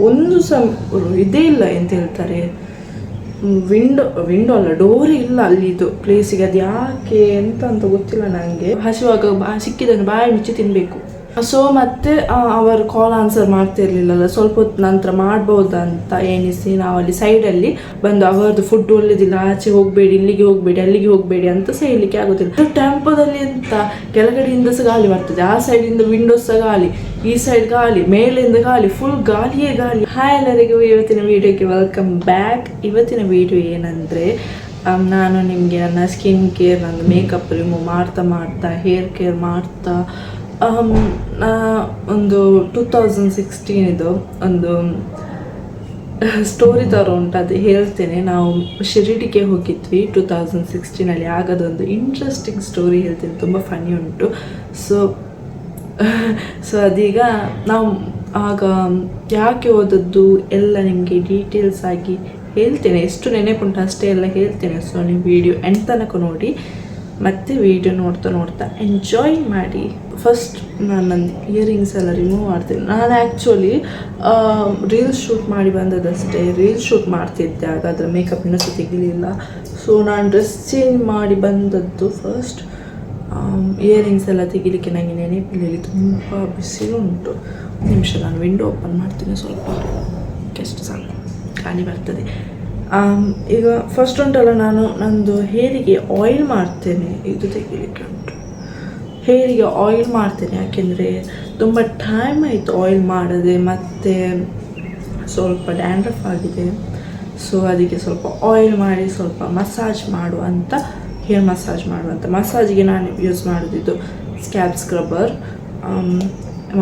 ಒಂದು ಸಹ ಇದೇ ಇಲ್ಲ ಎಂತ ಹೇಳ್ತಾರೆ? ವಿಂಡೋ ವಿಂಡೋ ಅಲ್ಲ, ಡೋರ್ ಇಲ್ಲ ಅಲ್ಲಿದು ಪ್ಲೇಸಿಗೆ ಅದು ಯಾಕೆ ಎಂತ ಅಂತ ಗೊತ್ತಿಲ್ಲ ನನಗೆ ಹಸಿವಾಗ ಬಾ, ಸಿಕ್ಕಿದ್ದನ್ನು ಬಾಯಿ ಮುಚ್ಚಿ ತಿನ್ನಬೇಕು ಸೊ ಮತ್ತೆ ಅವರು ಕಾಲ್ ಆನ್ಸರ್ ಮಾಡ್ತಿರ್ಲಿಲ್ಲಲ್ಲ. ಸ್ವಲ್ಪ ಹೊತ್ತು ನಂತರ ಮಾಡ್ಬೋದಂತ ಎಣಿಸಿ ನಾವು ಅಲ್ಲಿ ಸೈಡಲ್ಲಿ ಬಂದು ಅವರದ್ದು ಫುಡ್ ಒಳ್ಳೇದಿಲ್ಲ, ಆಚೆ ಹೋಗಬೇಡಿ, ಇಲ್ಲಿಗೆ ಹೋಗಬೇಡಿ, ಅಲ್ಲಿಗೆ ಹೋಗಬೇಡಿ ಅಂತ ಸಹ ಹೇಳಲಿಕ್ಕೆ ಆಗೋದಿಲ್ಲ ಟೆಂಪೋದಲ್ಲಿ ಅಂತ ಕೆಳಗಡೆಯಿಂದ ಸಹ ಗಾಳಿ ಬರ್ತದೆ. ಆ ಸೈಡಿಂದ ವಿಂಡೋಸ್ ಸಹ ಗಾಳಿ, ಈ ಸೈಡ್ ಗಾಳಿ, ಮೇಲಿಂದ ಗಾಳಿ ಫುಲ್ ಗಾಳಿಯೇ ಗಾಳಿ. ಹಾಯ್ ಎಲ್ಲರಿಗೂ, ಇವತ್ತಿನ ವಿಡಿಯೋಗೆ ವೆಲ್ಕಮ್ ಬ್ಯಾಕ್ ಇವತ್ತಿನ ವಿಡಿಯೋ ಏನಂದರೆ ನಾನು ನಿಮಗೆ ನನ್ನ ಸ್ಕಿನ್ ಕೇರ್ ನನ್ನ ಮೇಕಪ್ ರಿಮೂವ್ ಮಾಡ್ತಾ ಮಾಡ್ತಾ ಹೇರ್ ಕೇರ್ ಮಾಡ್ತಾ ಒಂದು ಟೂ ತೌಸಂಡ್ ಸಿಕ್ಸ್ಟೀನ್ ಇದು ಒಂದು ಸ್ಟೋರಿ ಥರ ಉಂಟು. ಅದು ಹೇಳ್ತೇನೆ. ನಾವು ಶಿರಡಿಗೆ ಹೋಗಿದ್ವಿ ಟೂ ತೌಸಂಡ್ ಸಿಕ್ಸ್ಟೀನಲ್ಲಿ ಆಗದೊಂದು ಇಂಟ್ರೆಸ್ಟಿಂಗ್ ಸ್ಟೋರಿ ಹೇಳ್ತೇನೆ. ತುಂಬ ಫನಿ ಉಂಟು. ಸೊ ಸೊ ಅದೀಗ ನಾವು ಆಗ ಯಾಕೆ ಓದದ್ದು ಎಲ್ಲ ನಿಮಗೆ ಡೀಟೇಲ್ಸ್ ಆಗಿ ಹೇಳ್ತೇನೆ. ಎಷ್ಟು ನೆನಪುಂಟು ಅಷ್ಟೇ ಎಲ್ಲ ಹೇಳ್ತೇನೆ. ಸೊ ನೀವು ವಿಡಿಯೋ ಎಂಡ್ ತನಕ ನೋಡಿ. ಮತ್ತೆ ವಿಡಿಯೋ ನೋಡ್ತಾ ನೋಡ್ತಾ ಎಂಜಾಯ್ ಮಾಡಿ ಫಸ್ಟ್ ನಾನು ನನ್ನ ಇಯರಿಂಗ್ಸ್ ಎಲ್ಲ ರಿಮೂವ್ ಮಾಡ್ತೀನಿ. ನಾನು ಆ್ಯಕ್ಚುಲಿ ರೀಲ್ಸ್ ಶೂಟ್ ಮಾಡಿ ಬಂದದಷ್ಟೇ ರೀಲ್ಸ್ ಶೂಟ್ ಮಾಡ್ತಿದ್ದೆ ಆಗ ಅದರ ಮೇಕಪ್ ಇನ್ನೂ ತೆಗಿಲಿಲ್ಲ. ಸೊ ನಾನು ಡ್ರೆಸ್ ಚೇಂಜ್ ಮಾಡಿ ಬಂದದ್ದು ಫಸ್ಟ್ ಇಯರಿಂಗ್ಸ್ ಎಲ್ಲ ತೆಗಿಲಿಕ್ಕೆ ನನಗೆ ನೆನಪಿಲ್ಲಿ ತುಂಬ ಬಿಸಿಲು ಉಂಟು. ಒಂದು ನಿಮಿಷ, ನಾನು ವಿಂಡೋ ಓಪನ್ ಮಾಡ್ತೀನಿ ಸ್ವಲ್ಪ. ಎಷ್ಟು ಸಾಕು ಖಾಲಿ ಬರ್ತದೆ. ಈಗ ಫಸ್ಟ್ ಉಂಟಲ್ಲ, ನಾನು ನಂದು ಹೇರಿಗೆ ಆಯಿಲ್ ಮಾಡ್ತೇನೆ, ಇದು ತೆಗಿಲಿಕ್ಕೆ ಉಂಟು. ಹೇರಿಗೆ ಆಯಿಲ್ ಮಾಡ್ತೇನೆ, ಯಾಕೆಂದರೆ ತುಂಬ ಟೈಮ್ ಆಯಿತು ಆಯಿಲ್ ಮಾಡದೆ, ಮತ್ತು ಸ್ವಲ್ಪ ಡ್ಯಾಂಡ್ರಫ್ ಆಗಿದೆ. ಸೊ ಅದಕ್ಕೆ ಸ್ವಲ್ಪ ಆಯಿಲ್ ಮಾಡಿ, ಸ್ವಲ್ಪ ಮಸಾಜ್ ಮಾಡುವಂತ ಹೇರ್ ಮಸಾಜ್ ಮಾಡುವಂಥ ಮಸಾಜಿಗೆ ನಾನು ಯೂಸ್ ಮಾಡೋದಿದ್ದು ಸ್ಕ್ಯಾಬ್ ಸ್ಕ್ರಬ್ಬರ್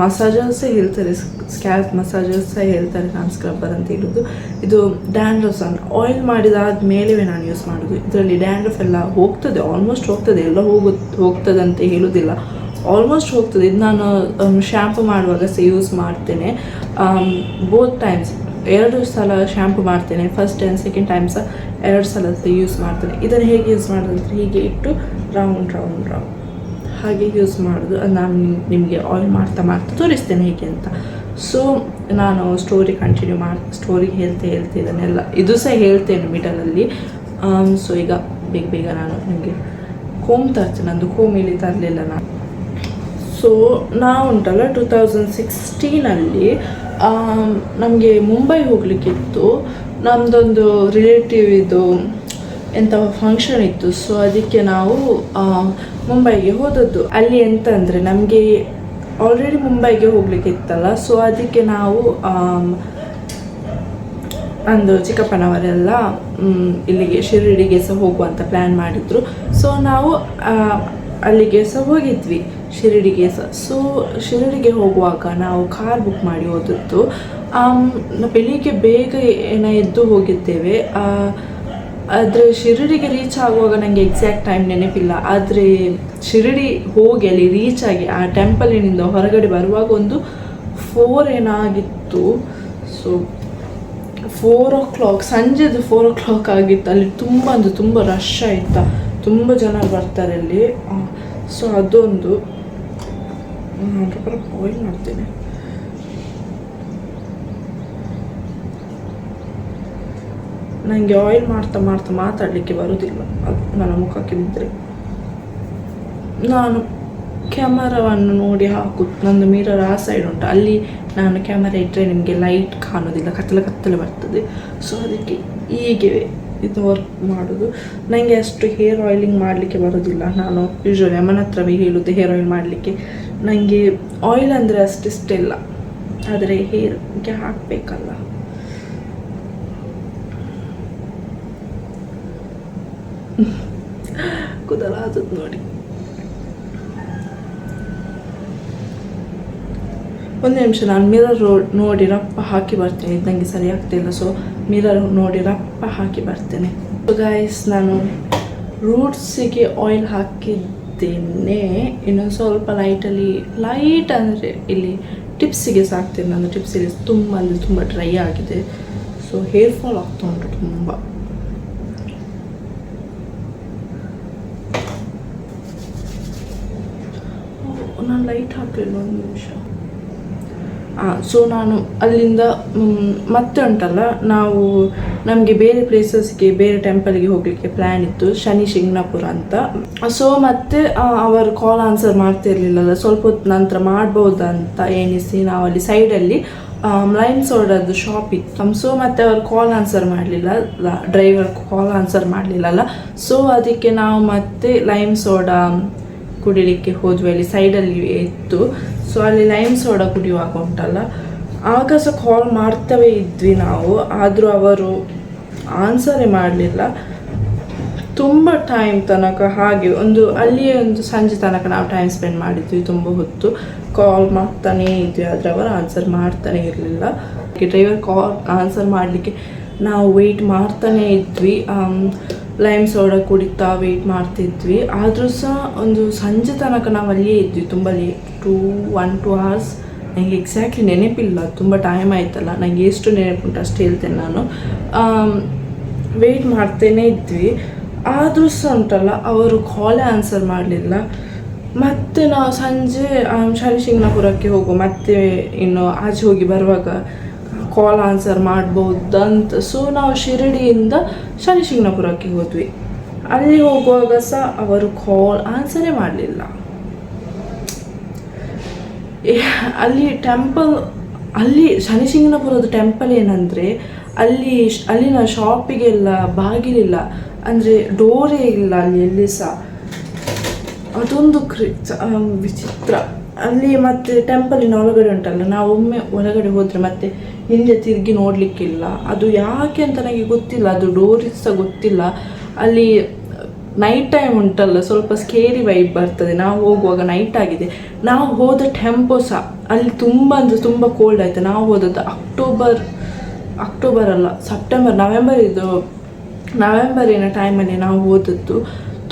ಮಸಾಜರ್ಸ್ ಹೇಳ್ತಾರೆ. ಸ್ಕ್ಯಾಪ್ ಮಸಾಜಸ್ ಹೇಳ್ತಾರೆ ನಾನು ಸ್ಕ್ರಬ್ಬರ್ ಅಂತ ಹೇಳೋದು. ಇದು ಡ್ಯಾಂಡ್ರಫ್ ಅನ್ನು ಆಯಿಲ್ ಮಾಡಿದಾದ ಮೇಲೇ ನಾನು ಯೂಸ್ ಮಾಡೋದು. ಇದರಲ್ಲಿ ಡ್ಯಾಂಡ್ರಫ್ ಎಲ್ಲ ಹೋಗ್ತದೆ ಆಲ್ಮೋಸ್ಟ್ ಹೋಗ್ತದೆ. ಎಲ್ಲ ಹೋಗು, ಹೋಗ್ತದೆ ಅಂತ ಹೇಳೋದಿಲ್ಲ. ಆಲ್ಮೋಸ್ಟ್ ಹೋಗ್ತದೆ. ಇದು ನಾನು ಶ್ಯಾಂಪು ಮಾಡುವಾಗ ಸಹ ಯೂಸ್ ಮಾಡ್ತೇನೆ. ಬೋತ್ ಟೈಮ್ಸ್ ಎರಡು ಸಲ ಶ್ಯಾಂಪು ಮಾಡ್ತೇನೆ. ಫಸ್ಟ್ ಆ್ಯಂಡ್ ಸೆಕೆಂಡ್ ಟೈಮ್ ಎರಡು ಸಲ ಸಹ ಯೂಸ್ ಮಾಡ್ತೇನೆ. ಇದನ್ನು ಹೇಗೆ ಯೂಸ್ ಮಾಡೋದು ಅಂದರೆ ಹೀಗೆ ಇಟ್ಟು ರೌಂಡ್ ರೌಂಡ್ ರೌಂಡ್ ಹಾಗೆ ಯೂಸ್ ಮಾಡೋದು, ನಾನು ನಿಮಗೆ ಆಯಿಲ್ ಮಾಡ್ತಾ ಮಾಡ್ತಾ ತೋರಿಸ್ತೇನೆ ಹೇಗೆ ಅಂತ. ಸೊ ನಾನು ಸ್ಟೋರಿ ಕಂಟಿನ್ಯೂ ಮಾಡಿ ಸ್ಟೋರಿ ಹೇಳ್ತಾ ಹೇಳ್ತಾ ಇದನ್ನೆಲ್ಲ, ಇದು ಸಹ ಹೇಳ್ತೇನೆ ಮಿಡಲಲ್ಲಿ ಸೊ ಈಗ ಬೇಗ ಬೇಗ ನಾನು ನಿಮಗೆ ಕೋಮ್ ತರ್ತೇನೆ ನಂದು ಕೋಮ್ ಇಲ್ಲಿ ತರಲಿಲ್ಲ ನಾನು. ಸೊ ನಾವು ಉಂಟಲ್ಲ ಟೂ ತೌಸಂಡ್ ಸಿಕ್ಸ್ಟೀನಲ್ಲಿ ನಮಗೆ ಮುಂಬೈ ಹೋಗಲಿಕ್ಕಿತ್ತು. ನಮ್ಮದೊಂದು ರಿಲೇಟಿವ್ ಇದು ಎಂಥ ಫಂಕ್ಷನ್ ಇತ್ತು. ಸೊ ಅದಕ್ಕೆ ನಾವು ಮುಂಬೈಗೆ ಹೋದದ್ದು. ಅಲ್ಲಿ ಎಂತ ನಮಗೆ ಆಲ್ರೆಡಿ ಮುಂಬೈಗೆ ಹೋಗ್ಲಿಕ್ಕೆ ಇತ್ತಲ್ಲ. ಸೊ ಅದಕ್ಕೆ ನಾವು ಅಂದು ಚಿಕ್ಕಪ್ಪನವರೆಲ್ಲ ಇಲ್ಲಿಗೆ ಶಿರಡಿಗೆ ಸಹ ಹೋಗುವಂತ ಪ್ಲ್ಯಾನ್ ಮಾಡಿದ್ರು. ಸೊ ನಾವು ಅಲ್ಲಿಗೆ ಸಹ ಹೋಗಿದ್ವಿ, ಶಿರಡಿಗೆ ಸಹ. ಸೊ ಶಿರಡಿಗೆ ಹೋಗುವಾಗ ನಾವು ಕಾರ್ ಬುಕ್ ಮಾಡಿ ಹೋದದ್ದು. ಬೆಳಿಗ್ಗೆ ಬೇಗ ಏನ ಎದ್ದು ಹೋಗಿದ್ದೇವೆ. ಆದರೆ ಶಿರಡಿಗೆ ರೀಚ್ ಆಗುವಾಗ ನನಗೆ ಎಕ್ಸಾಕ್ಟ್ ಟೈಮ್ ನೆನಪಿಲ್ಲ. ಆದರೆ ಶಿರಡಿ ಹೋಗಿ ಅಲ್ಲಿ ರೀಚ್ ಆಗಿ ಆ ಟೆಂಪಲಿನಿಂದ ಹೊರಗಡೆ ಬರುವಾಗ ಒಂದು ಫೋರ್ ಏನಾಗಿತ್ತು. ಸೊ ಫೋರ್ ಓ ಕ್ಲಾಕ್ ಸಂಜೆದು ಫೋರ್ ಓ ಕ್ಲಾಕ್ ಆಗಿತ್ತು. ಅಲ್ಲಿ ತುಂಬ ಅಂದರೆ ತುಂಬ ರಶ್ ಆಯಿತಾ. ತುಂಬ ಜನ ಬರ್ತಾರೆ ಅಲ್ಲಿ. ಸೊ ಅದೊಂದು ಆಯಿಲ್ ಮಾಡ್ತೇನೆ. ನನಗೆ ಆಯಿಲ್ ಮಾಡ್ತಾ ಮಾಡ್ತಾ ಮಾತಾಡಲಿಕ್ಕೆ ಬರೋದಿಲ್ಲ. ಅದು ನನ್ನ ಮುಖಕ್ಕೆ ಬಿದ್ದರೆ ನಾನು ಕ್ಯಾಮರಾವನ್ನು ನೋಡಿ ಹಾಕುದು. ನಂದು ಮಿರರ್ ಆ ಸೈಡ್ ಉಂಟು. ಅಲ್ಲಿ ನಾನು ಕ್ಯಾಮರಾ ಇಟ್ಟರೆ ನಿಮಗೆ ಲೈಟ್ ಕಾಣೋದಿಲ್ಲ. ಕತ್ತಲೆ ಕತ್ತಲೆ ಬರ್ತದೆ. ಸೊ ಅದಕ್ಕೆ ಹೀಗೆ ಇದು ವರ್ಕ್ ಮಾಡೋದು. ನನಗೆ ಅಷ್ಟು ಹೇರ್ ಆಯಿಲಿಂಗ್ ಮಾಡಲಿಕ್ಕೆ ಬರೋದಿಲ್ಲ. ನಾನು ಯೂಶ್ವಲಿ ಅಮ್ಮನ ಹತ್ರವೇ ಹೇಳುದು ಹೇರ್ ಆಯಿಲ್ ಮಾಡಲಿಕ್ಕೆ. ನನಗೆ ಆಯಿಲ್ ಅಂದರೆ ಅಷ್ಟಿಷ್ಟಿಲ್ಲ. ಆದರೆ ಹೇರ್ಗೆ ಹಾಕಬೇಕಲ್ಲ. ಕುದಲಾದದ್ದು ನೋಡಿ. ಒಂದು ನಿಮಿಷ, ನಾನು ಮಿರರ್ ನೋಡಿ ರಪ್ಪ ಹಾಕಿ ಬರ್ತೇನೆ. ಇದ್ದಂಗೆ ಸರಿ ಆಗ್ತಿಲ್ಲ ಸೊ ಮಿರರ್ ನೋಡಿ ರಪ್ಪ ಹಾಕಿ ಬರ್ತೇನೆ. ಗೈಸ್ ನಾನು ರೂಟ್ಸಿಗೆ ಆಯಿಲ್ ಹಾಕಿದ್ದೇನೆ. ಇನ್ನೊಂದು ಸ್ವಲ್ಪ ಲೈಟಲ್ಲಿ ಲೈಟ್ ಅಂದರೆ ಇಲ್ಲಿ ಟಿಪ್ಸಿಗೆ ಸಾಕ್ತೇನೆ. ನಾನು ಟಿಪ್ಸಿಗೆ ತುಂಬ ಅಲ್ಲಿ ತುಂಬ ಡ್ರೈ ಆಗಿದೆ. ಸೊ ಹೇರ್ ಫಾಲ್ ಆಗ್ತಾ ಉಂಟು ತುಂಬ ನಾನು ಲೈಟ್ ಹಾಕಲಿಲ್ಲ ಒಂದು ನಿಮಿಷ. ಸೊ ನಾನು ಅಲ್ಲಿಂದ ಮತ್ತೆ ಉಂಟಲ್ಲ, ನಾವು ನಮಗೆ ಬೇರೆ ಪ್ಲೇಸಸ್ಗೆ ಬೇರೆ ಟೆಂಪಲ್ಗೆ ಹೋಗಲಿಕ್ಕೆ ಪ್ಲ್ಯಾನ್ ಇತ್ತು, ಶನಿ ಶಿಂಗ್ನಾಪುರ ಅಂತ. ಸೊ ಮತ್ತೆ ಅವರು ಕಾಲ್ ಆನ್ಸರ್ ಮಾಡ್ತಿರ್ಲಿಲ್ಲಲ್ಲ ಸ್ವಲ್ಪ ಹೊತ್ತು ನಂತರ ಮಾಡ್ಬೋದಂತ ಎಣಿಸಿ ಅಲ್ಲಿ ಸೈಡಲ್ಲಿ ಲೈನ್ ಸೋಡದ್ದು ಶಾಪ್ ಇತ್ತು. ಸೊ ಮತ್ತೆ ಅವ್ರು ಕಾಲ್ ಆನ್ಸರ್ ಮಾಡಲಿಲ್ಲ ಡ್ರೈವರ್ ಕಾಲ್ ಆನ್ಸರ್ ಮಾಡಲಿಲ್ಲಲ್ಲ. ಸೊ ಅದಕ್ಕೆ ನಾವು ಮತ್ತೆ ಲೈಮ್ ಸೋಡಾ ಕುಡಿಲಿಕ್ಕೆ ಹೋದ್ವಿ, ಅಲ್ಲಿ ಸೈಡಲ್ಲಿ ಇತ್ತು. ಸೊ ಅಲ್ಲಿ ಲೈಮ್ ಸೋಡಾ ಕುಡಿಯುವಾಗ ಉಂಟಲ್ಲ. ಆಗ ಸಹ ಕಾಲ್ ಮಾಡ್ತವೇ ಇದ್ವಿ ನಾವು. ಆದರೂ ಅವರು ಆನ್ಸರೇ ಮಾಡಲಿಲ್ಲ. ತುಂಬ ಟೈಮ್ ತನಕ ಹಾಗೆ ಒಂದು, ಅಲ್ಲಿಯೇ ಒಂದು ಸಂಜೆ ತನಕ ನಾವು ಟೈಮ್ ಸ್ಪೆಂಡ್ ಮಾಡಿದ್ವಿ ತುಂಬ ಹೊತ್ತು. ಕಾಲ್ ಮಾಡ್ತಾನೇ ಇದ್ವಿ, ಆದರೆ ಅವರು ಆನ್ಸರ್ ಮಾಡ್ತಾನೆ ಇರಲಿಲ್ಲ. ಡ್ರೈವರ್ ಕಾಲ್ ಆನ್ಸರ್ ಮಾಡಲಿಕ್ಕೆ ನಾವು ವೆಯ್ಟ್ ಮಾಡ್ತಾನೇ ಇದ್ವಿ. ಲೈಮ್ ಸೋಡಾ ಕುಡಿತಾ ವೆಯ್ಟ್ ಮಾಡ್ತಿದ್ವಿ. ಆದರೂ ಸಹ ಒಂದು ಸಂಜೆ ತನಕ ನಾವು ಅಲ್ಲಿಯೇ ಇದ್ವಿ. ತುಂಬ late two one to hours ನನಗೆ ಎಕ್ಸಾಕ್ಟ್ಲಿ ನೆನಪಿಲ್ಲ. ತುಂಬ ಟೈಮ್ ಆಯ್ತಲ್ಲ. ನನಗೆ ಎಷ್ಟು ನೆನಪುಂಟು ಅಷ್ಟು ಹೇಳ್ತೇನೆ ನಾನು. ವೆಯ್ಟ್ ಮಾಡ್ತೇನೆ ಇದ್ವಿ. ಆದರೂ ಸಹ ಉಂಟಲ್ಲ ಅವರು ಕಾಲೇ ಆನ್ಸರ್ ಮಾಡಲಿಲ್ಲ. ಮತ್ತೆ ನಾವು ಸಂಜೆ ಆಮ್, ಶನಿ ಶಿಂಗ್ನಾಪುರಕ್ಕೆ ಹೋಗು ಮತ್ತೆ ಇನ್ನು ಆಚೆ ಹೋಗಿ ಬರುವಾಗ ಕಾಲ್ ಆನ್ಸರ್ ಮಾಡ್ಬೋದಂತ. ಸೊ ನಾವು ಶಿರಡಿಯಿಂದ ಶನಿಶಿಂಗ್ನಪುರಕ್ಕೆ ಹೋದ್ವಿ. ಅಲ್ಲಿ ಹೋಗುವಾಗ ಸಹ ಅವರು ಕಾಲ್ ಆನ್ಸರೇ ಮಾಡಲಿಲ್ಲ. ಅಲ್ಲಿ ಟೆಂಪಲ್ ಅಲ್ಲಿ ಶನಿಶಿಂಗ್ನಪುರದ ಟೆಂಪಲ್ ಏನಂದರೆ, ಅಲ್ಲಿ ಅಲ್ಲಿನ ಶಾಪಿಗೆಲ್ಲ ಬಾಗಿಲಿಲ್ಲ. ಅಂದರೆ ಡೋರೇ ಇಲ್ಲ ಅಲ್ಲಿ, ಎಲ್ಲಿ ಸಹ. ಅದೊಂದು ಕ್ರಿ ವಿಚಿತ್ರ. ಅಲ್ಲಿ ಮತ್ತೆ ಟೆಂಪಲಿನ ಒಳಗಡೆ ಉಂಟಲ್ಲ, ನಾವು ಒಮ್ಮೆ ಒಳಗಡೆ ಹೋದರೆ ಮತ್ತೆ ಹಿಂದೆ ತಿರುಗಿ ನೋಡಲಿಕ್ಕಿಲ್ಲ. ಅದು ಯಾಕೆ ಅಂತ ನನಗೆ ಗೊತ್ತಿಲ್ಲ. ಅದು ಡೋರಿಸ್ ಗೊತ್ತಿಲ್ಲ. ಅಲ್ಲಿ ನೈಟ್ ಟೈಮ್ ಉಂಟಲ್ಲ, ಸ್ವಲ್ಪ ಸ್ಕೇರಿ ವೈಬ್ ಬರ್ತದೆ. ನಾವು ಹೋಗುವಾಗ ನೈಟ್ ಆಗಿದೆ. ನಾವು ಹೋದ ಟೆಂಪೋ ಸಹ ಅಲ್ಲಿ ತುಂಬ ಅಂದರೆ ತುಂಬ ಕೋಲ್ಡ್ ಆಯಿತು. ನಾವು ಹೋದದ್ದು ಅಕ್ಟೋಬರ್ ಅಕ್ಟೋಬರ್ ಅಲ್ಲ ಸೆಪ್ಟೆಂಬರ್ ನವೆಂಬರ್ ಇದು ನವೆಂಬರಿನ ಟೈಮಲ್ಲಿ ನಾವು ಹೋದದ್ದು.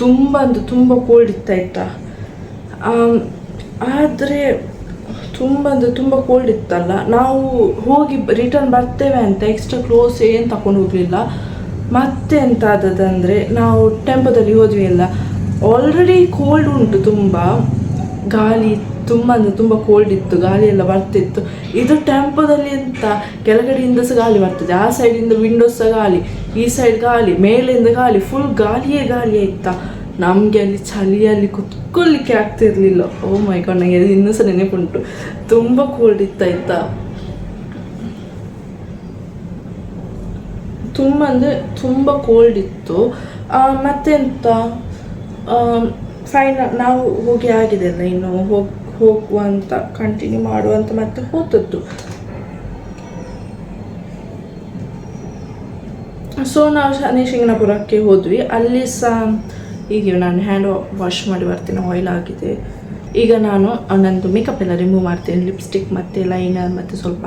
ತುಂಬ ಅಂದರೆ ತುಂಬ ಕೋಲ್ಡ್ ಇತ್ತಾಯ್ತಾ ಆದರೆ ತುಂಬ ಅಂದರೆ ತುಂಬ ಕೋಲ್ಡ್ ಇತ್ತಲ್ಲ, ನಾವು ಹೋಗಿ ರಿಟರ್ನ್ ಬರ್ತೇವೆ ಅಂತ ಎಕ್ಸ್ಟ್ರಾ ಕ್ಲೋಸ್ ಏನು ತಗೊಂಡು ಹೋಗಲಿಲ್ಲ. ಮತ್ತೆ ಎಂತ ಆದದಂದರೆ ನಾವು ಟೆಂಪೋದಲ್ಲಿ ಹೋದ್ವಿ ಅಲ್ಲ ಆಲ್ರೆಡಿ ಕೋಲ್ಡ್ ಉಂಟು ತುಂಬ. ಗಾಳಿ ತುಂಬ ಅಂದರೆ ತುಂಬ ಕೋಲ್ಡ್ ಇತ್ತು, ಗಾಳಿ ಎಲ್ಲ ಬರ್ತಿತ್ತು. ಇದು ಟೆಂಪೋದಲ್ಲಿ ಎಂತ, ಕೆಳಗಡೆಯಿಂದ ಸಹ ಗಾಳಿ ಬರ್ತದೆ, ಆ ಸೈಡಿಂದ ವಿಂಡೋಸ್ ಸಹ ಗಾಳಿ, ಈ ಸೈಡ್ ಗಾಳಿ, ಮೇಲಿಂದ ಗಾಳಿ ಫುಲ್ ಗಾಳಿಯೇ ಗಾಳಿ ಆಯ್ತಾ ನಮಗೆ ಅಲ್ಲಿ ಚಳಿಯಲ್ಲಿ ಕುತ್ಕೊಳ್ಳಿಕ್ಕೆ ಆಗ್ತಿರ್ಲಿಲ್ಲ. ಓ ಮೈ ಗಾಡ್ ನನಗೆ ಇನ್ನೂ ಸಹ ನೆನಪುಂಟು. ತುಂಬ ಕೋಲ್ಡ್ ಇತ್ತಾಯ್ತಾ ತುಂಬ ಅಂದರೆ ತುಂಬ ಕೋಲ್ಡ್ ಇತ್ತು. ಆ, ಮತ್ತೆಂತ? ಫೈನಲ್ ನಾವು ಹೋಗಿ ಆಗಿದೆ ಅಲ್ಲ ಇನ್ನು. ಹೋಗ್ ಹೋಗುವಂತ ಕಂಟಿನ್ಯೂ ಮಾಡುವಂತ ಮತ್ತೆ ಹೋದದ್ದು. ಸೊ ನಾವು ಶನಿ ಶಿಂಗನಾಪುರಕ್ಕೆ ಹೋದ್ವಿ. ಅಲ್ಲಿ ಸಹ ಈಗ ನಾನು ಹ್ಯಾಂಡ್ ವಾಶ್ ಮಾಡಿ ಬರ್ತೀನಿ ಆಯಿಲ್ ಆಗಿದೆ. ಈಗ ನಾನು ನನ್ನದು ಮೇಕಪ್ ಎಲ್ಲ ರಿಮೂವ್ ಮಾಡ್ತೀನಿ. ಲಿಪ್ಸ್ಟಿಕ್ ಮತ್ತು ಲೈನರ್ ಮತ್ತು ಸ್ವಲ್ಪ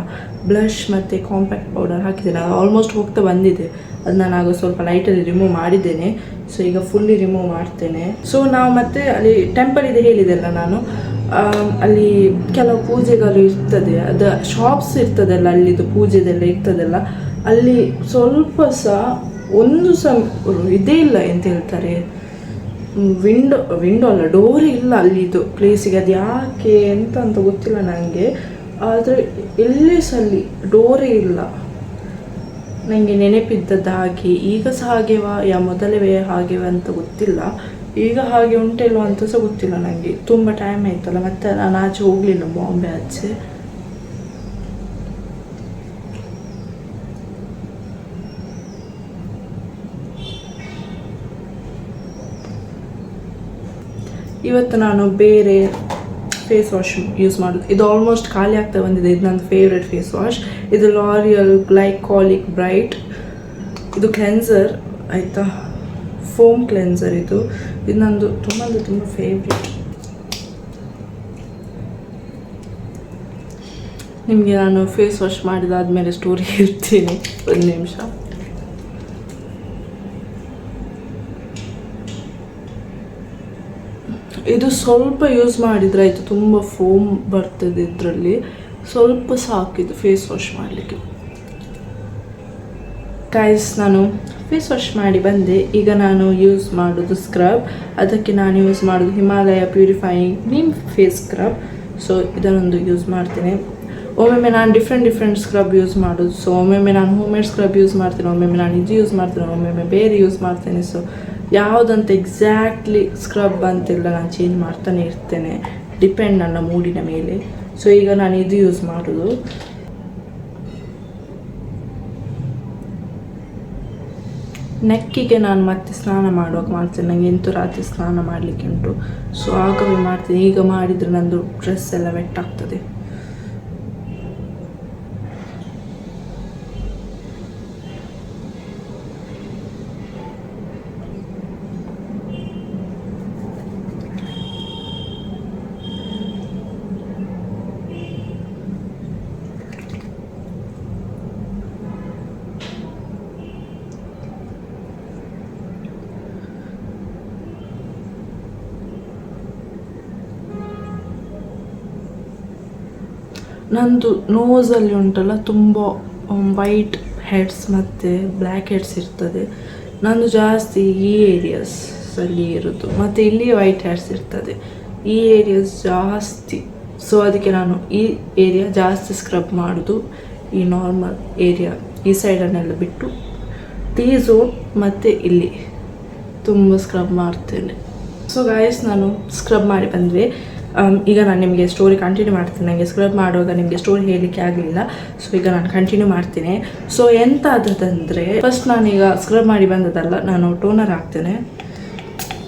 ಬ್ಲಷ್ ಮತ್ತು ಕಾಂಪ್ಯಾಕ್ಟ್ ಪೌಡರ್ ಹಾಕಿದ್ದೇನೆ. ಅದು ಆಲ್ಮೋಸ್ಟ್ ಹೋಗ್ತಾ ಬಂದಿದೆ. ಅದು ನಾನು ಆಗ ಸ್ವಲ್ಪ ಲೈಟಲ್ಲಿ ರಿಮೂವ್ ಮಾಡಿದ್ದೇನೆ. ಸೊ ಈಗ ಫುಲ್ಲಿ ರಿಮೂವ್ ಮಾಡ್ತೇನೆ. ಸೊ ನಾವು ಮತ್ತೆ ಅಲ್ಲಿ ಟೆಂಪಲ್ ಇದೆ, ಹೇಳಿದೆಲ್ಲ ನಾನು. ಅಲ್ಲಿ ಕೆಲವು ಪೂಜೆಗಳು ಇರ್ತದೆ. ಅದು ಶಾಪ್ಸ್ ಇರ್ತದಲ್ಲ, ಅಲ್ಲಿದು ಪೂಜೆದೆಲ್ಲ ಇರ್ತದಲ್ಲ. ಅಲ್ಲಿ ಸ್ವಲ್ಪ ಸಹ ಒಂದು ಸಹ ಇದೇ ಇಲ್ಲ ಎಂತ ಹೇಳ್ತಾರೆ. ವಿಂಡೋ ವಿಂಡೋ ಅಲ್ಲ ಡೋರ್ ಇಲ್ಲ ಅಲ್ಲಿದು. ಪ್ಲೇಸಿಗೆ ಅದು ಯಾಕೆ ಎಂತ ಅಂತ ಗೊತ್ತಿಲ್ಲ ನನಗೆ ಆದರೆ ಎಲ್ಲಿ ಸಲ್ಲಿ ಡೋರೇ ಇಲ್ಲ. ನನಗೆ ನೆನಪಿದ್ದದ್ದು ಹಾಗೆ. ಈಗ ಸಹ ಹಾಗೆವಾ ಯಾ ಮೊದಲವೇ ಹಾಗೆವಾ ಅಂತ ಗೊತ್ತಿಲ್ಲ. ಈಗ ಹಾಗೆ ಉಂಟಿಲ್ವ ಅಂತ ಸಹ ಗೊತ್ತಿಲ್ಲ ನನಗೆ ತುಂಬ ಟೈಮ್ ಆಯ್ತಲ್ಲ, ಮತ್ತೆ ನಾನು ಆಚೆ ಹೋಗಲಿಲ್ಲ ಬಾಂಬೆ ಆಚೆ. ಇವತ್ತು ನಾನು ಬೇರೆ ಫೇಸ್ ವಾಶ್ ಯೂಸ್ ಮಾಡೋದು. ಇದು ಆಲ್ಮೋಸ್ಟ್ ಖಾಲಿ ಆಗ್ತಾ ಬಂದಿದೆ. ಇದು ನನ್ನ ಫೇವ್ರೆಟ್ ಫೇಸ್ ವಾಶ್ ಇದು ಲಾರಿಯಲ್ ಗ್ಲೈಕಾಲಿಕ್ ಬ್ರೈಟ್ ಇದು ಕ್ಲೆನ್ಸರ್ ಆಯಿತಾ? ಫೋಮ್ ಕ್ಲೆನ್ಸರ್ ಇದು. ಇದು ನಂದು ತುಂಬ ಅಂದರೆ ತುಂಬ ಫೇವ್ರೆಟ್ ನಿಮಗೆ ನಾನು ಫೇಸ್ ವಾಶ್ ಮಾಡಿದಾದ್ಮೇಲೆ ಸ್ಟೋರಿ ಇರ್ತೀನಿ ಒಂದು ನಿಮಿಷ. ಇದು ಸ್ವಲ್ಪ ಯೂಸ್ ಮಾಡಿದ್ರೆ ಆಯಿತು, ತುಂಬ ಫೋಮ್ ಬರ್ತದೆ ಇದರಲ್ಲಿ. ಸ್ವಲ್ಪ ಸಾಕಿದ್ದು ಫೇಸ್ ವಾಶ್ ಮಾಡಲಿಕ್ಕೆ. ಗೈಸ್ ನಾನು ಫೇಸ್ ವಾಶ್ ಮಾಡಿ ಬಂದೆ. ಈಗ ನಾನು ಯೂಸ್ ಮಾಡೋದು ಸ್ಕ್ರಬ್ ಅದಕ್ಕೆ ನಾನು ಯೂಸ್ ಮಾಡೋದು Himalaya purifying neem face scrub so ಇದನ್ನೊಂದು ಯೂಸ್ ಮಾಡ್ತೇನೆ. ಒಮ್ಮೊಮ್ಮೆ ನಾನು ಡಿಫ್ರೆಂಟ್ ಡಿಫ್ರೆಂಟ್ ಸ್ಕ್ರಬ್ ಯೂಸ್ ಮಾಡೋದು. ಸೊ ಒಮ್ಮೊಮ್ಮೆ ನಾನು ಹೋಮ್ ಮೇಡ್ ಸ್ಕ್ರಬ್ ಯೂಸ್ ಮಾಡ್ತೀನಿ, ಒಮ್ಮೊಮ್ಮೆ ನಾನು ಇದು ಯೂಸ್ ಮಾಡ್ತೀನಿ, ಒಮ್ಮೊಮ್ಮೆ ಬೇರೆ ಯೂಸ್ ಮಾಡ್ತೇನೆ. ಸೊ ಯಾವುದಂತ ಎಕ್ಸಾಕ್ಟ್ಲಿ ಸ್ಕ್ರಬ್ ಅಂತೆಲ್ಲ ನಾನು ಚೇಂಜ್ ಮಾಡ್ತಾನೆ ಇರ್ತೇನೆ. ಡಿಪೆಂಡ್ ನನ್ನ ಮೂಡಿನ ಮೇಲೆ. ಸೊ ಈಗ ನಾನು ಇದು ಯೂಸ್ ಮಾಡೋದು. ನೆಕ್ಕಿಗೆ ನಾನು ಮತ್ತೆ ಸ್ನಾನ ಮಾಡುವಾಗ ಮಾಡ್ತೇನೆ. ನನಗೆ ಎಂತೂ ರಾತ್ರಿ ಸ್ನಾನ ಮಾಡಲಿಕ್ಕೆ ಉಂಟು. ಸೊ ಆಗವೇ ಮಾಡ್ತೀನಿ. ಈಗ ಮಾಡಿದರೆ ನಂದು ಡ್ರೆಸ್ ಎಲ್ಲ ವೆಟ್ ನಂದು ನೋಸಲ್ಲಿ ಉಂಟಲ್ಲ ತುಂಬ ವೈಟ್ ಹೆಡ್ಸ್ ಮತ್ತು ಬ್ಲ್ಯಾಕ್ ಹೆಡ್ಸ್ ಇರ್ತದೆ. ನಂದು ಜಾಸ್ತಿ ಈ ಏರಿಯಾಸಲ್ಲಿ ಇರೋದು. ಮತ್ತು ಇಲ್ಲಿ ವೈಟ್ ಹೆಡ್ಸ್ ಇರ್ತದೆ. ಈ ಏರಿಯಾಸ್ ಜಾಸ್ತಿ. ಸೊ ಅದಕ್ಕೆ ನಾನು ಈ ಏರಿಯಾ ಜಾಸ್ತಿ ಸ್ಕ್ರಬ್ ಮಾಡೋದು. ಈ ನಾರ್ಮಲ್ ಏರಿಯಾ ಈ ಸೈಡನ್ನೆಲ್ಲ ಬಿಟ್ಟು ಟಿ ಝೋನ್ ಮತ್ತು ಇಲ್ಲಿ ತುಂಬ ಸ್ಕ್ರಬ್ ಮಾಡ್ತೇನೆ. ಸೊ ಗಾಯಸ್ ನಾನು ಸ್ಕ್ರಬ್ ಮಾಡಿ ಆಮ್, ಈಗ ನಾನು ನಿಮಗೆ ಸ್ಟೋರಿ ಕಂಟಿನ್ಯೂ ಮಾಡ್ತೀನಿ. ನನಗೆ ಸ್ಕ್ರಬ್ ಮಾಡುವಾಗ ನಿಮಗೆ ಸ್ಟೋರಿ ಹೇಳಲಿಕ್ಕೆ ಆಗಲಿಲ್ಲ. ಸೊ ಈಗ ನಾನು ಕಂಟಿನ್ಯೂ ಮಾಡ್ತೀನಿ. ಸೊ ಎಂತ ಆದದಂದರೆ ಫಸ್ಟ್ ನಾನೀಗ ಸ್ಕ್ರಬ್ ಮಾಡಿ ಬಂದದಲ್ಲ ನಾನು ಟೋನರ್ ಹಾಕ್ತೇನೆ.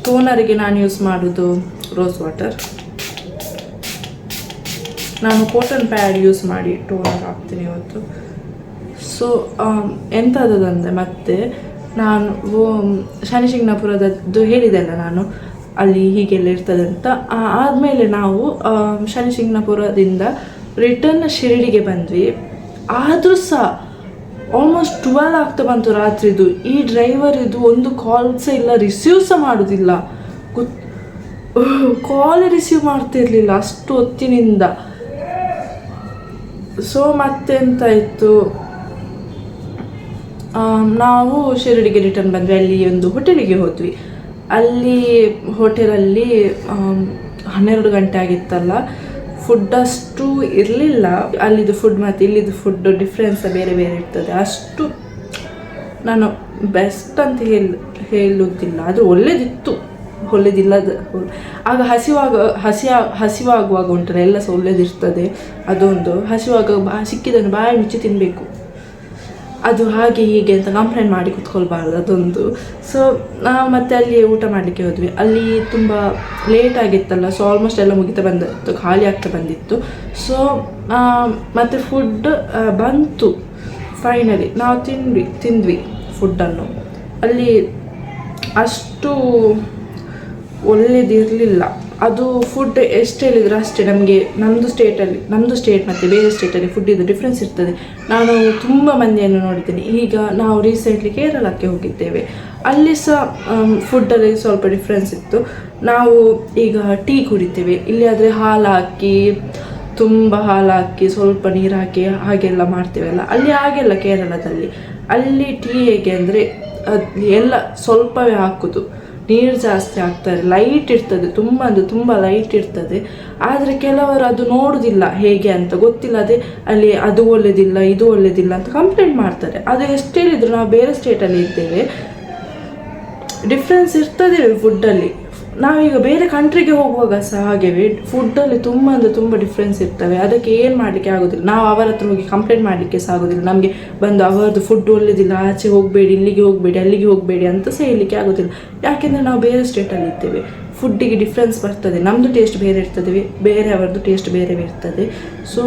ಟೋನರಿಗೆ ನಾನು ಯೂಸ್ ಮಾಡೋದು ರೋಸ್ ವಾಟರ್ ನಾನು ಕಾಟನ್ ಪ್ಯಾಡ್ ಯೂಸ್ ಮಾಡಿ ಟೋನರ್ ಹಾಕ್ತೀನಿ ಇವತ್ತು. ಸೊ ಎಂಥದಂದರೆ ಮತ್ತೆ ನಾನು, ಓ- ಹೇಳಿದೆ ಅಲ್ಲ ನಾನು. ಅಲ್ಲಿ ಹೀಗೆಲ್ಲ ಇರ್ತದೆ ಅಂತ. ಆದಮೇಲೆ ನಾವು ಶನಿಶಿಂಗ್ನಪುರದಿಂದ ರಿಟರ್ನ್ ಶಿರಡಿಗೆ ಬಂದ್ವಿ. ಆದರೂ ಸಹ ಆಲ್ಮೋಸ್ಟ್ ಟ್ವೆಲ್ ಆಗ್ತಾ ಬಂತು ರಾತ್ರಿದು. ಈ ಡ್ರೈವರ್ ಇದು ಒಂದು ಕಾಲ್ ಸಹ ಇಲ್ಲ ರಿಸೀವ್ ಸಹ ಮಾಡೋದಿಲ್ಲ. ಗೊತ್ ಕಾಲ್ ರಿಸೀವ್ ಮಾಡ್ತಿರ್ಲಿಲ್ಲ ಅಷ್ಟು ಹೊತ್ತಿನಿಂದ. ಸೊ ಮತ್ತೆಂತಾಯಿತು ಇತ್ತು ನಾವು ಶಿರಡಿಗೆ ರಿಟರ್ನ್ ಬಂದ್ವಿ. ಅಲ್ಲಿ ಒಂದು ಹೋಟೆಲಿಗೆ ಹೋದ್ವಿ. ಅಲ್ಲಿ ಹೋಟೆಲಲ್ಲಿ ಹನ್ನೆರಡು ಗಂಟೆ ಆಗಿತ್ತಲ್ಲ. ಫುಡ್ ಅಷ್ಟು ಇರಲಿಲ್ಲ. ಅಲ್ಲಿದು ಫುಡ್ ಮತ್ತು ಇಲ್ಲಿದು ಫುಡ್ ಡಿಫ್ರೆನ್ಸ್ ಬೇರೆ ಬೇರೆ ಇರ್ತದೆ. ಅಷ್ಟು ನಾನು ಬೆಸ್ಟ್ ಅಂತ ಹೇಳಿ ಹೇಳುವುದಿಲ್ಲ ಅದು ಒಳ್ಳೇದಿತ್ತು. ಅದು ಆಗ ಹಸಿವಾಗ ಹಸಿ ಹಸಿವಾಗುವಾಗ ಉಂಟಲ್ಲ, ಎಲ್ಲ ಸಹ ಒಳ್ಳೆದಿರ್ತದೆ. ಅದೊಂದು ಹಸಿವಾಗ ಬಾ, ಸಿಕ್ಕಿದ್ದನ್ನು ಬಾಯಿ ಮುಚ್ಚಿ ತಿನ್ನಬೇಕು ಅದು ಹಾಗೆ ಹೀಗೆ ಅಂತ ಕಂಪ್ಲೇಂಟ್ ಮಾಡಿ ಕುತ್ಕೊಳ್ಬಾರ್ದು ಅದೊಂದು. ಸೊ ನಾವು ಮತ್ತೆ ಅಲ್ಲಿ ಊಟ ಮಾಡಲಿಕ್ಕೆ ಹೋದ್ವಿ. ಅಲ್ಲಿ ತುಂಬ ಲೇಟ್ ಆಗಿತ್ತಲ್ಲ ಸೊ ಆಲ್ಮೋಸ್ಟ್ ಎಲ್ಲ ಮುಗಿತಾ ಬಂದಿತ್ತು ಖಾಲಿ ಆಗ್ತಾ ಬಂದಿತ್ತು. ಸೊ ಮತ್ತು ಫುಡ್ ಬಂತು. ಫೈನಲಿ ನಾವು ತಿಂದ್ವಿ ತಿಂದ್ವಿ ಫುಡ್ಡನ್ನು ಅಲ್ಲಿ ಅಷ್ಟು ಒಳ್ಳೇದಿರಲಿಲ್ಲ. ಅದು ಫುಡ್ ಎಷ್ಟು ಹೇಳಿದ್ರು ಅಷ್ಟೇ, ನಮಗೆ ನಮ್ಮದು ಸ್ಟೇಟಲ್ಲಿ ನಮ್ಮದು ಸ್ಟೇಟ್ ಮತ್ತು ಬೇರೆ ಸ್ಟೇಟಲ್ಲಿ ಫುಡ್ಡಿದ್ದು ಡಿಫ್ರೆನ್ಸ್ ಇರ್ತದೆ. ನಾನು ತುಂಬ ಮಂದಿಯನ್ನು ನೋಡಿದ್ದೇನೆ. ಈಗ ನಾವು ರೀಸೆಂಟ್ಲಿ ಕೇರಳಕ್ಕೆ ಹೋಗಿದ್ದೇವೆ. ಅಲ್ಲಿ ಸಹ ಫುಡ್ಡಲ್ಲಿ ಸ್ವಲ್ಪ ಡಿಫ್ರೆನ್ಸ್ ಇತ್ತು. ನಾವು ಈಗ ಟೀ ಕುಡಿತೇವೆ. ಇಲ್ಲಿ ಆದರೆ ಹಾಲು ಹಾಕಿ, ತುಂಬ ಹಾಲು ಹಾಕಿ, ಸ್ವಲ್ಪ ನೀರು ಹಾಕಿ, ಹಾಗೆಲ್ಲ ಮಾಡ್ತೇವಲ್ಲ ಅಲ್ಲಿ. ಹಾಗೆಲ್ಲ ಕೇರಳದಲ್ಲಿ. ಅಲ್ಲಿ ಟೀ ಹೇಗೆ ಅಂದರೆ ಎಲ್ಲ ಸ್ವಲ್ಪವೇ ಹಾಕೋದು. ನೀರು ಜಾಸ್ತಿ ಹಾಕ್ತಾರೆ ಲೈಟ್ ಇರ್ತದೆ, ತುಂಬ ಅಂದರೆ ತುಂಬ ಲೈಟ್ ಇರ್ತದೆ. ಆದರೆ ಕೆಲವರು ಅದು ನೋಡೋದಿಲ್ಲ ಹೇಗೆ ಅಂತ, ಗೊತ್ತಿಲ್ಲ, ಅದೇ ಅಲ್ಲಿ ಅದು ಒಳ್ಳೆಯದಿಲ್ಲ ಇದು ಒಳ್ಳೆಯದಿಲ್ಲ ಅಂತ ಕಂಪ್ಲೇಂಟ್ ಮಾಡ್ತಾರೆ. ಅದು ಎಷ್ಟು ಹೇಳಿದ್ರು, ನಾವು ಬೇರೆ ಸ್ಟೇಟಲ್ಲಿ ಇದ್ದೇವೆ. ಡಿಫ್ರೆನ್ಸ್ ಇರ್ತದೆ ಫುಡ್ಡಲ್ಲಿ ನಾವೀಗ ಬೇರೆ ಕಂಟ್ರಿಗೆ ಹೋಗುವಾಗ ಸಹ ಹಾಗೆವೇ ಫುಡ್ಡಲ್ಲಿ ತುಂಬ ಅಂದರೆ ತುಂಬ ಡಿಫ್ರೆನ್ಸ್ ಇರ್ತವೆ. ಅದಕ್ಕೆ ಏನು ಮಾಡಲಿಕ್ಕೆ ಆಗೋದಿಲ್ಲ. ನಾವು ಅವರ ಹತ್ರ ಹೋಗಿ ಕಂಪ್ಲೇಂಟ್ ಮಾಡಲಿಕ್ಕೆ ಸಹ ಆಗೋದಿಲ್ಲ. ನಮಗೆ ಬಂದು ಅವರದ್ದು ಫುಡ್ ಒಳ್ಳೆದಿಲ್ಲ, ಆಚೆ ಹೋಗಬೇಡಿ, ಇಲ್ಲಿಗೆ ಹೋಗಬೇಡಿ, ಅಲ್ಲಿಗೆ ಹೋಗಬೇಡಿ ಅಂತ ಸಹ ಹೇಳಲಿಕ್ಕೆ ಆಗೋದಿಲ್ಲ. ಯಾಕೆಂದರೆ ನಾವು ಬೇರೆ ಸ್ಟೇಟಲ್ಲಿ ಇದ್ದೇವೆ. ಫುಡ್ಡಿಗೆ ಡಿಫ್ರೆನ್ಸ್ ಬರ್ತದೆ. ನಮ್ಮದು ಟೇಸ್ಟ್ ಬೇರೆ ಇರ್ತದೆ. ಬೇರೆ ಅವರದ್ದು ಟೇಸ್ಟ್ ಬೇರೆ ಇರ್ತದೆ. ಸೊ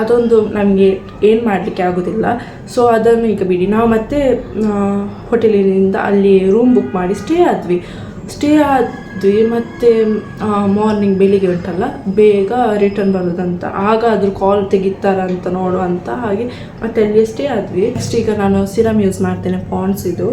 ಅದೊಂದು ನಮಗೆ ಏನು ಮಾಡಲಿಕ್ಕೆ ಆಗೋದಿಲ್ಲ. ಸೊ ಅದನ್ನು ಈಗ ಬಿಡಿ. ನಾವು ಮತ್ತೆ ಹೋಟೆಲಿನಿಂದ ಅಲ್ಲಿ ರೂಮ್ ಬುಕ್ ಮಾಡಿ ಸ್ಟೇ ಆದ್ವಿ. ಸ್ಟೇ ಆದ್ವಿ ಮತ್ತೆ ಮಾರ್ನಿಂಗ್ ಬೆಳಿಗ್ಗೆ ಉಂಟಲ್ಲ, ಬೇಗ ರಿಟರ್ನ್ ಬರೋದಂತ. ಆಗ ಅದ್ರ ಕಾಲ್ ತೆಗಿತಾರ ಅಂತ ನೋಡುವಂತ ಹಾಗೆ. ಮತ್ತೆ ಅಲ್ಲಿ ಸ್ಟೇ ಆದ್ವಿ. ನೆಕ್ಸ್ಟ್ ಈಗ ನಾನು ಸಿರಮ್ ಯೂಸ್ ಮಾಡ್ತೇನೆ ಪಾಂಡ್ಸ್ ಇದು.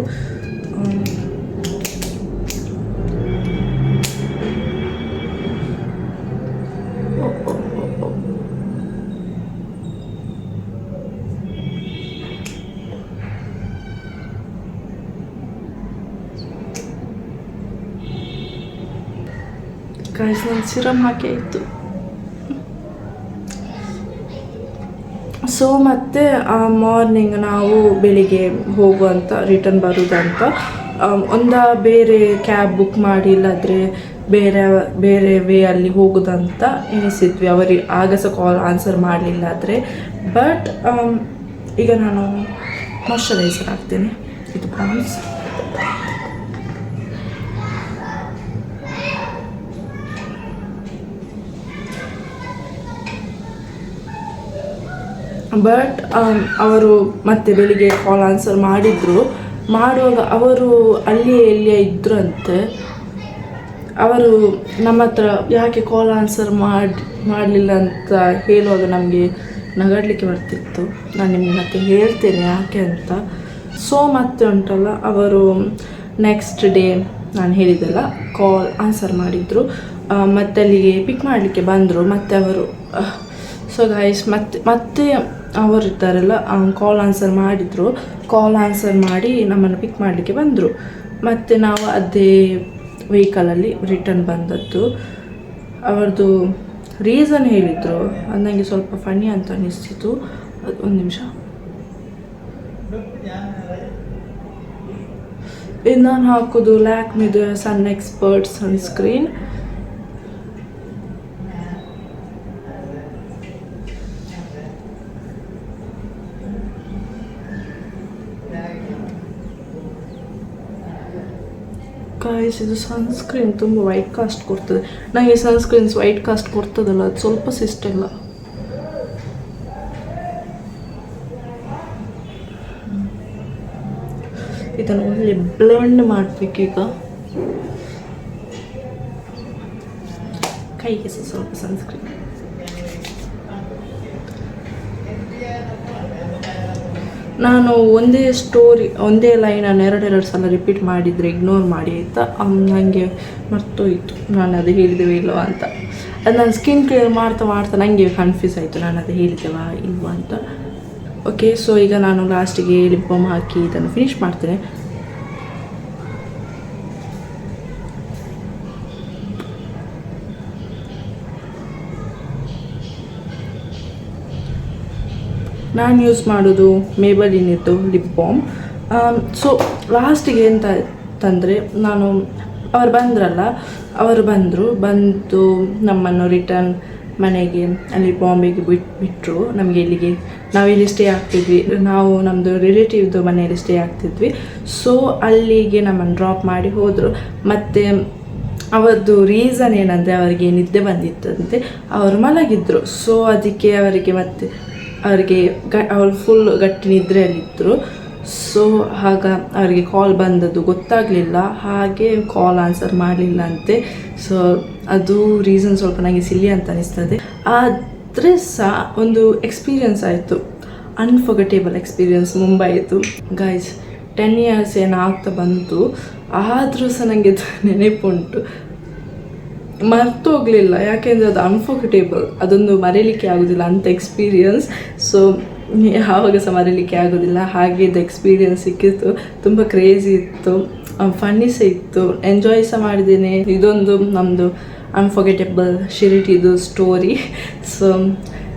ಸಿರಮ್ ಹಾಕಿ ಆಯಿತು ಸೊ ಮತ್ತು ಮಾರ್ನಿಂಗ್ ನಾವು ಬೆಳಿಗ್ಗೆ ಹೋಗುವಂತ ರಿಟರ್ನ್ ಬರೋದಂತ ಒಂದ ಬೇರೆ ಕ್ಯಾಬ್ ಬುಕ್ ಮಾಡಿ ಇಲ್ಲಾದರೆ ಬೇರೆ ಬೇರೆ ವೇ ಅಲ್ಲಿ ಹೋಗೋದಂತ ಎನಿಸಿದ್ವಿ ಅವರಿಗೆ ಆಗ ಸಹ ಕಾಲ್ ಆನ್ಸರ್ ಮಾಡಲಿಲ್ಲ ಆದರೆ ಬಟ್ ಈಗ ನಾನು ಮಾಯ್ಶ್ಚರೈಸರ್ ಹಾಕ್ತೇನೆ. ಇದು ಪ್ರಾನ್ಸ್. ಬಟ್ ಅವರು ಮತ್ತೆ ಬೆಳಿಗ್ಗೆ ಕಾಲ್ ಆನ್ಸರ್ ಮಾಡಿದರು. ಮಾಡುವಾಗ ಅವರು ಅಲ್ಲಿಯೇ ಎಲ್ಲಿಯೇ ಇದ್ರಂತೆ. ಅವರು ನಮ್ಮ ಹತ್ರ ಯಾಕೆ ಕಾಲ್ ಆನ್ಸರ್ ಮಾಡಿ, ಮಾಡಲಿಲ್ಲ ಅಂತ ಹೇಳುವಾಗ ನಮಗೆ ನಗಾಡಲಿಕ್ಕೆ ಬರ್ತಿತ್ತು. ನಾನು ನಿಮಗೆ ಮತ್ತೆ ಹೇಳ್ತೇನೆ ಯಾಕೆ ಅಂತ. ಸೊ ಮತ್ತೆ ಉಂಟಲ್ಲ, ಅವರು ನೆಕ್ಸ್ಟ್ ಡೇ ನಾನು ಹೇಳಿದ್ದಲ್ಲ ಕಾಲ್ ಆನ್ಸರ್ ಮಾಡಿದರು. ಮತ್ತೆ ಅಲ್ಲಿಗೆ ಪಿಕ್ ಮಾಡಲಿಕ್ಕೆ ಬಂದರು. ಮತ್ತೆ ಅವರು ಸೊ ಗಾಯಸ್ ಮತ್ತೆ ಮತ್ತೆ ಅವರು ಇದ್ದಾರಲ್ಲ ಕಾಲ್ ಆನ್ಸರ್ ಮಾಡಿದರು. ಕಾಲ್ ಆನ್ಸರ್ ಮಾಡಿ ನಮ್ಮನ್ನು ಪಿಕ್ ಮಾಡಲಿಕ್ಕೆ ಬಂದರು. ಮತ್ತು ನಾವು ಅದೇ ವೆಹಿಕಲಲ್ಲಿ ರಿಟರ್ನ್ ಬಂದದ್ದು. ಅವ್ರದ್ದು ರೀಸನ್ ಹೇಳಿದರು. ಅದು ನನಗೆ ಸ್ವಲ್ಪ ಫನಿ ಅಂತ ಅನ್ನಿಸ್ತಿತ್ತು ಅದು ಒಂದು ನಿಮಿಷ. ಇನ್ನೊಂದು ನಾನು ಹಾಕೋದು ಲ್ಯಾಕ್ಮಿದು ಸನ್ ಎಕ್ಸ್ಪರ್ಟ್ ಸನ್ಸ್ಕ್ರೀನ್ ಗಾಯ್ಸ್ ಇದು ಸನ್ಸ್ಕ್ರೀನ್ ತುಂಬ ವೈಟ್ ಕಾಸ್ಟ್ ಕೊಡ್ತದೆ. ನನಗೆ ಸನ್ಸ್ಕ್ರೀನ್ಸ್ ವೈಟ್ ಕಾಸ್ಟ್ ಕೊಡ್ತದಲ್ಲ, ಅದು ಸ್ವಲ್ಪ ಸಿಸ್ಟ್ ಇಲ್ಲ ಇದನ್ನು ಒಳ್ಳೆ ಬ್ಲೆಂಡ್ ಮಾಡಬೇಕೀಗ. ಕೈಗೆ ಸ್ವಲ್ಪ ಸನ್ಸ್ಕ್ರೀನ್ ನಾನು ಒಂದೇ ಸ್ಟೋರಿ ಒಂದೇ ಲೈನನ್ನು ಎರಡೆರಡು ಸಲ ರಿಪೀಟ್ ಮಾಡಿದರೆ ಇಗ್ನೋರ್ ಮಾಡಿ ಆಯಿತಾ? ನನಗೆ ಮರ್ತೋಯಿತು. ನಾನು ಅದು ಹೇಳಿದ್ದೇವೆ ಇಲ್ಲವಾ ಅಂತ. ಅದು ನಾನು ಸ್ಕಿನ್ ಕೇರ್ ಮಾಡ್ತಾ ಮಾಡ್ತಾ ನನಗೆ ಕನ್ಫ್ಯೂಸ್ ಆಯಿತು. ನಾನು ಅದು ಹೇಳಿದ್ದೇವಾ ಇಲ್ವಾ ಅಂತ. ಓಕೆ ಸೊ ಈಗ ನಾನು ಲಾಸ್ಟಿಗೆ ಲಿಪ್ ಬಾಮ್ ಹಾಕಿ ಇದನ್ನು ಫಿನಿಶ್ ಮಾಡ್ತೇನೆ. ನಾನು ಯೂಸ್ ಮಾಡೋದು ಮೇಬಲಿನಿದ್ದು ಲಿಪ್ ಬಾಮ್ ಸೊ ಲಾಸ್ಟಿಗೆ ಎಂತ ತಂದರೆ ನಾನು ಅವರು ಬಂದ್ರಲ್ಲ, ಅವರು ಬಂದರು, ಬಂದು ನಮ್ಮನ್ನು ರಿಟರ್ನ್ ಮನೆಗೆ, ಅಲ್ಲಿ ಬಾಂಬೆಗೆ ಬಿಟ್ಟು ಬಿಟ್ಟರು ನಮಗೆ ಇಲ್ಲಿಗೆ ನಾವಿಲ್ಲಿ ಸ್ಟೇ ಆಗ್ತಿದ್ವಿ. ನಾವು ನಮ್ಮದು ರಿಲೇಟಿವ್ದು ಮನೆಯಲ್ಲಿ ಸ್ಟೇ ಆಗ್ತಿದ್ವಿ. ಸೊ ಅಲ್ಲಿಗೆ ನಮ್ಮನ್ನು ಡ್ರಾಪ್ ಮಾಡಿ ಹೋದರು. ಮತ್ತು ಅವರದ್ದು ರೀಸನ್ ಏನಂದರೆ, ಅವರಿಗೆ ನಿದ್ದೆ ಬಂದಿತ್ತಂತೆ. ಅವರು ಮಲಗಿದ್ರು. ಸೊ ಅದಕ್ಕೆ ಅವರಿಗೆ ಮತ್ತೆ ಅವರಿಗೆ ಗ ಅವಳು ಫುಲ್ ಗಟ್ಟಿ ನಿದ್ರೆಯಲ್ಲಿದ್ದರು ಸೊ ಆಗ ಅವರಿಗೆ ಕಾಲ್ ಬಂದದ್ದು ಗೊತ್ತಾಗಲಿಲ್ಲ. ಹಾಗೆ ಕಾಲ್ ಆನ್ಸರ್ ಮಾಡಲಿಲ್ಲ ಅಂತೆ. ಸೊ ಅದು ರೀಸನ್ ಸ್ವಲ್ಪ ನನಗೆ ಸಿಲ್ಲಿ ಅಂತ ಅನಿಸ್ತದೆ. ಆದರೆ ಸಹ ಒಂದು ಎಕ್ಸ್ಪೀರಿಯನ್ಸ್ ಆಯಿತು. ಅನ್ಫರ್ಗಟೇಬಲ್ ಎಕ್ಸ್ಪೀರಿಯನ್ಸ್ ಮುಂಬೈದು. ಗೈಸ್ ಟೆನ್ ಇಯರ್ಸ್ ಏನಾಗ್ತಾ ಬಂತು. ಆದರೂ ಸಹ ನನಗೆ ನೆನಪುಂಟು. ಮರ್ತು ಹೋಗಲಿಲ್ಲ ಯಾಕೆಂದರೆ ಅದು ಅನ್ಫರ್ಟೇಬಲ್ ಅದೊಂದು ಮರೀಲಿಕ್ಕೆ ಆಗೋದಿಲ್ಲ ಅಂತ ಎಕ್ಸ್ಪೀರಿಯನ್ಸ್ ಸೊ ಯಾವಾಗ ಸಹ ಮರೀಲಿಕ್ಕೆ ಆಗೋದಿಲ್ಲ. ಹಾಗೆ ಇದು ಎಕ್ಸ್ಪೀರಿಯನ್ಸ್ ಸಿಕ್ಕಿತ್ತು. ತುಂಬ ಕ್ರೇಜಿ ಇತ್ತು. ಫನ್ನಿ ಸಹ ಇತ್ತು. ಎಂಜಾಯ್ ಸಹ ಮಾಡಿದ್ದೇನೆ. ಇದೊಂದು ನಮ್ಮದು ಅನ್ಫರ್ಗೆಟೇಬಲ್ ಶಿರಿಟಿದು ಸ್ಟೋರಿ ಸೊ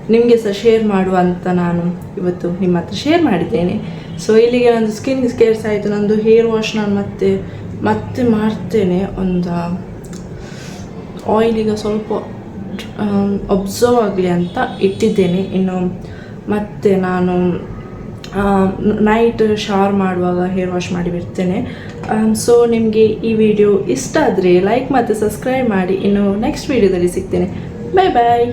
ನಿಮಗೆ ಸಹ ಶೇರ್ ಮಾಡುವ ಅಂತ ನಾನು ಇವತ್ತು ನಿಮ್ಮ ಹತ್ರ ಶೇರ್ ಮಾಡಿದ್ದೇನೆ. ಸೊ ಇಲ್ಲಿಗೆ ನಂದು ಸ್ಕಿನ್ ಕೇರ್ಸ್ ಆಯಿತು. ನಂದು ಹೇರ್ ವಾಶ್ ನಾನು ಮತ್ತೆ ಮತ್ತೆ ಮಾಡ್ತೇನೆ ಒಂದು ಆಯಿಲ್ ಸ್ವಲ್ಪ ಅಬ್ಸರ್ವ್ ಆಗಲಿ ಅಂತ ಇಟ್ಟಿದ್ದೇನೆ. ಇನ್ನು ಮತ್ತೆ ನಾನು ನೈಟ್ ಶವರ್ ಮಾಡುವಾಗ ಹೇರ್ ವಾಶ್ ಮಾಡಿ ಬಿಡ್ತೇನೆ. ಸೊ ನಿಮಗೆ ಈ ವಿಡಿಯೋ ಇಷ್ಟ ಆದರೆ ಲೈಕ್ ಮತ್ತು ಸಬ್ಸ್ಕ್ರೈಬ್ ಮಾಡಿ. ಇನ್ನು ನೆಕ್ಸ್ಟ್ ವಿಡಿಯೋದಲ್ಲಿ ಸಿಗ್ತೇನೆ. ಬಾಯ್ ಬಾಯ್